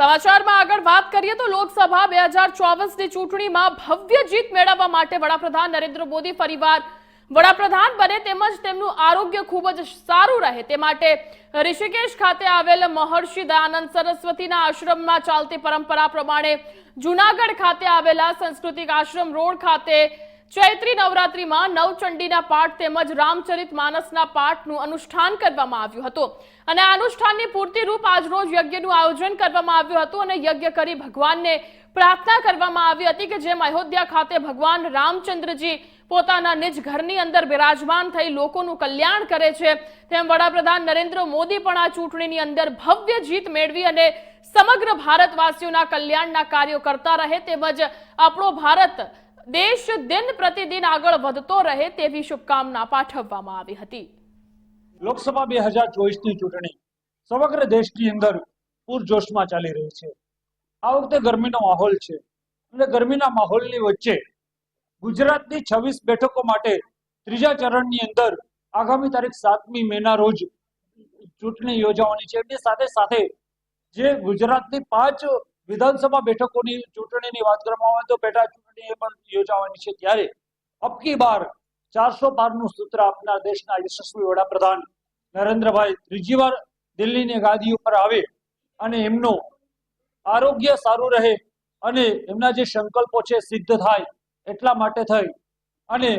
સમાચારમાં આગળ વાત કરીએ તો લોકસભા બે હજાર ચોવીસની ચૂંટણીમાં ભવ્ય જીત મેળવવા માટે વડાપ્રધાન નરેન્દ્ર મોદી ફરીવાર વડાપ્રધાન બને તેમજ તેમનું આરોગ્ય ખૂબ જ સારું રહે. તે માટે ઋષિકેશ ખાતે આવેલ મહર્ષિ દયાનંદ સરસ્વતીના આશ્રમમાં ચાલતી પરંપરા પ્રમાણે જુનાગઢ ખાતે આવેલા સંસ્કૃતિક આશ્રમ રોડ ખાતે ચૈત્રી નવરાત્રીમાં નવચંડીના પાઠ તેમજ રામચરિત માનસના પાઠનું અનુષ્ઠાન કરવામાં આવ્યું હતું. અને આ અનુષ્ઠાનની પૂર્તિરૂપ આજરોજ યજ્ઞનું આયોજન કરવામાં આવ્યું હતું અને યજ્ઞ કરી ભગવાનને પ્રાર્થના કરવામાં આવી હતી કે જેમ અયોધ્યા ખાતે ભગવાન રામચંદ્રજી પોતાના નિજ ઘરની અંદર બિરાજમાન થઈ લોકોનું કલ્યાણ કરે છે. તેમ વડાપ્રધાન નરેન્દ્ર મોદી પણ આ ચૂંટણીની અંદર ભવ્ય જીત મેળવી અને સમગ્ર ભારતવાસીઓના કલ્યાણના કાર્યો કરતા રહે તેમજ આપણો ભારત દેશ દિન પ્રતિદિન આગળ વધતો રહે તેવી શુભકામના પાઠવવામાં આવી હતી. લોકસભા બે હજાર ચોવીસની ચૂંટણી સમગ્ર દેશની અંદર પૂરજોશમાં ચાલી રહી છે. આ વખતે ગરમીનો માહોલ છે અને ગરમીના માહોલની વચ્ચે ગુજરાતની છવ્વીસ બેઠકો માટે ત્રીજા ચરણની અંદર આગામી તારીખ સાતમી મેના રોજ ચૂંટણી યોજાવાની છે. એની સાથે સાથે જે ગુજરાતની પાંચ વિધાનસભા બેઠકોની ચૂંટણીની વાત કરવામાં આવે તો પેટા ચૂંટણી પણ યોજાવાની છે ત્યારે અબકી બાર ચારસો પારનું સૂત્ર આપનાર દેશના યશસ્વી વડાપ્રધાન નરેન્દ્રભાઈ ત્રીજી વાર દિલ્હીની ગાદી ઉપર આવે અને એમનું આરોગ્ય સારું રહે અને એમના જે સંકલ્પો છે સિદ્ધ થાય એટલા માટે થઈ. અને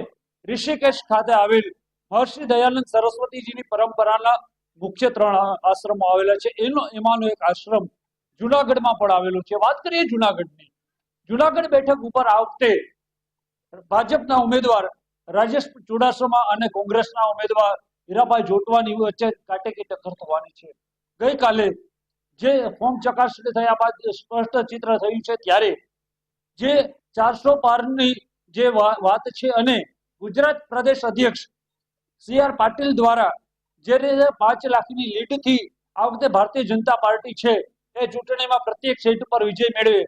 ઋષિકેશ ખાતે આવેલ મહર્ષિ દયાનંદ સરસ્વતીજીની પરંપરાના મુખ્ય ત્રણ આશ્રમો આવેલા છે. એનો એમાંનો એક આશ્રમ જુનાગઢમાં પણ આવેલું છે. વાત કરીએ જુનાગઢની. જુનાગઢ બેઠક ઉપર આ વખતે ભાજપના ઉમેદવાર રાજેશ ચુડાસમા અને કોંગ્રેસના ઉમેદવાર હીરાભાઈ જોટવાની વચ્ચે કાટેકી ટક્કર થવાની છે. ગઈકાલે જે ફોર્મ ચકાસણી થયા બાદ સ્પષ્ટ ચિત્ર થયું છે ત્યારે જે ચારસો પારની જે વાત છે અને ગુજરાત પ્રદેશ અધ્યક્ષ સી આર પાટીલ દ્વારા જે રીતે પાંચ લાખની લીડથી આ વખતે ભારતીય જનતા પાર્ટી છે એ ચૂંટણીમાં પ્રત્યેક સીટ પર વિજય મેળવે.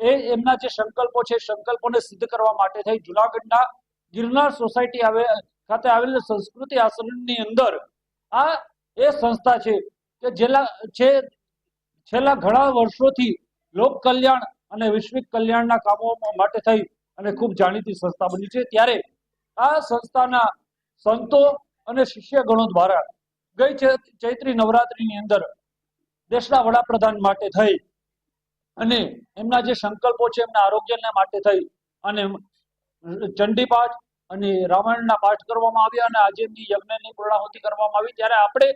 એ એમના જે સંકલ્પો છે, સંકલ્પોને સિદ્ધ કરવા માટે થઈ. જુનાગઢના ગિરનાર સોસાયટી આવે, ખાતે આવેલ સંસ્કૃતિ આશ્રમની અંદર આ એ સંસ્થા છે કે જેલા છે છેલ્લા ઘણા વર્ષોથી લોક કલ્યાણ અને વૈશ્વિક કલ્યાણના કામો માટે થઈ અને ખૂબ જાણીતી સંસ્થા બની છે. ત્યારે આ સંસ્થાના સંતો અને શિષ્યગણો દ્વારા ગઈ ચૈત્રી નવરાત્રીની અંદર દેશના વડાપ્રધાન માટે થઈ. અને એમના જે સંકલ્પો છે, એમના આરોગ્યના માટે થઈ. અને ચંડીપાઠ અને રામાયણના પાઠ કરવામાં આવ્યા અને આજે એમની યજ્ઞની પૂર્ણાહુતિ કરવામાં આવી. ત્યારે આપણે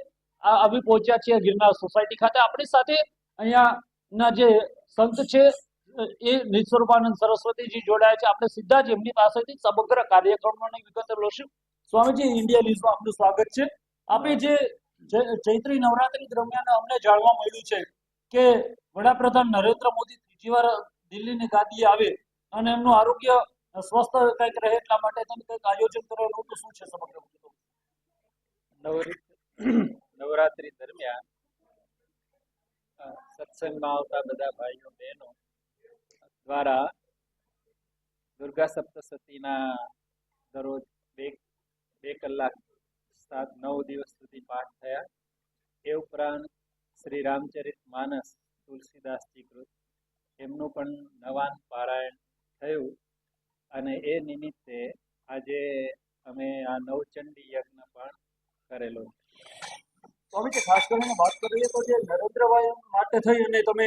આવી પહોંચ્યા છીએ ગિરનાર સોસાયટી ખાતે. આપણી સાથે અહીંયાના જે સંત છે, એ નિસ્વરૂપાનંદ સરસ્વતીજી જોડાયા છે. આપણે સીધા જ એમની પાસેથી સમગ્ર કાર્યક્રમોની વિગતો લઈશું. સ્વામીજી, ઇન્ડિયા ન્યૂઝમાં આપનું સ્વાગત છે. આપણે જે ચૈત્રી નવરાત્રી દરમિયાન અમને જાણવા મળ્યું છે કે વડાપ્રધાન નરેન્દ્ર મોદી ત્રીજી વાર દિલ્હીની ગાદીએ આવે અને એમનું આરોગ્ય સ્વસ્થ કંઈક રહે એટલા માટે તમે કંઈક આયોજન હતું. શું છે સમગ્ર નવરાત્રી દરમિયાન સત્સંગમાં આવતા બધા ભાઈઓ, બહેનો દ્વારા દુર્ગા સપ્તસતીના દરરોજ બે બે કલાક સાત નવ દિવસ સુધી પાઠ થયા. એ ઉપરાંત શ્રી રામચરિત માનસ તુલસીદાસજી કૃત. એમનું પણ નવાન પારાયણ થયું. અને એ નિમિત્તે આજે અમે આ નવચંડી યજ્ઞ પણ કરેલો સ્વામીજી ખાસ કરીને વાત કરીએ તો જે નરેન્દ્રભાઈ માટે થઈ અને તમે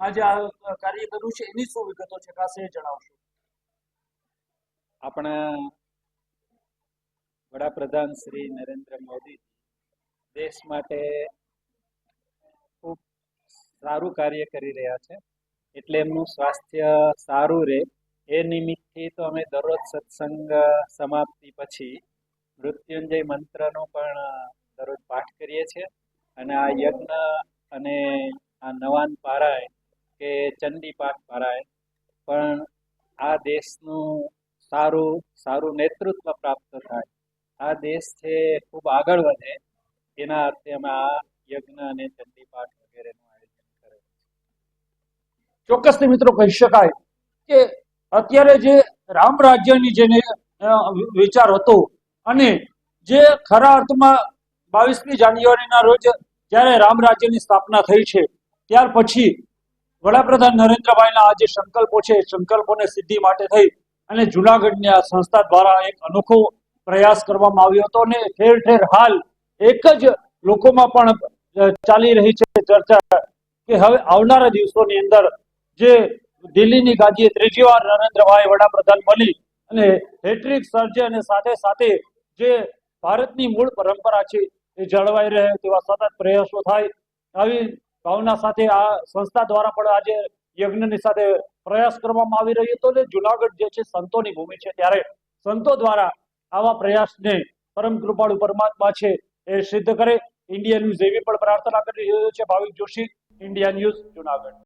આજે આ કાર્ય કર્યું છે એની શું વિગતો છે? ખાસ એ જણાવશો. આપણા વડાપ્રધાન શ્રી નરેન્દ્ર મોદી દેશ માટે ખૂબ સારું કાર્ય કરી રહ્યા છે. એટલે એમનું સ્વાસ્થ્ય સારું રહે. એ નિમિત્તથી તો અમે દરરોજ સત્સંગ સમાપ્તિ પછી મૃત્યુંજય મંત્રનો પણ દરરોજ પાઠ કરીએ છીએ. અને આ યજ્ઞ અને આ નવાન પારાય કે ચંડી પાઠ પારાય પણ આ દેશનું સારું સારું નેતૃત્વ પ્રાપ્ત થાય. આ દેશ છે, ખૂબ આગળ વધે. એના અર્થે અમે આ યજ્ઞ અને ચંડીપાઠ વગેરેનું આયોજન કરેલું ચોક્કસથી મિત્રો કહી શકાય કે અત્યારે જે રામ રાજ્યની જેને વિચાર હતો અને જે ખરા અર્થમાં બાવીસમી જાન્યુઆરીના રોજ જ્યારે રામ રાજ્યની સ્થાપના થઈ છે, ત્યાર પછી વડાપ્રધાન નરેન્દ્રભાઈના આ જે સંકલ્પો છે, સંકલ્પોને સિદ્ધિ માટે થઈ અને જુનાગઢની આ સંસ્થા દ્વારા એક અનોખો પ્રયાસ કરવામાં આવ્યો હતો અને ઠેર ઠેર હાલ એક જ લોકોમાં પણ ચાલી રહી છે ચર્ચા કે હવે આવનારા દિવસોની અંદર જે દિલ્હીની ગાદીએ ત્રીજી વાર નરેન્દ્રભાઈ વડાપ્રધાન બની અને હેટ્રિક સર્જે અને સાથે સાથે જે ભારતની મૂળ પરંપરા છે એ જળવાઈ રહે તેવા સતત પ્રયાસો થાય, આવી ભાવના સાથે આ સંસ્થા દ્વારા પણ આજે યજ્ઞની સાથે પ્રયાસ કરવામાં આવી રહ્યો હતો ને જુનાગઢ જે છે સંતોની ભૂમિ છે ત્યારે સંતો દ્વારા આવા પ્રયાસને પરમ કૃપાળુ પરમાત્મા છે એ સિદ્ધ કરે. ઇન્ડિયા ન્યૂઝ એવી પણ પ્રાર્થના કરી રહ્યો છે. Bhavik Joshi India news Junagadh.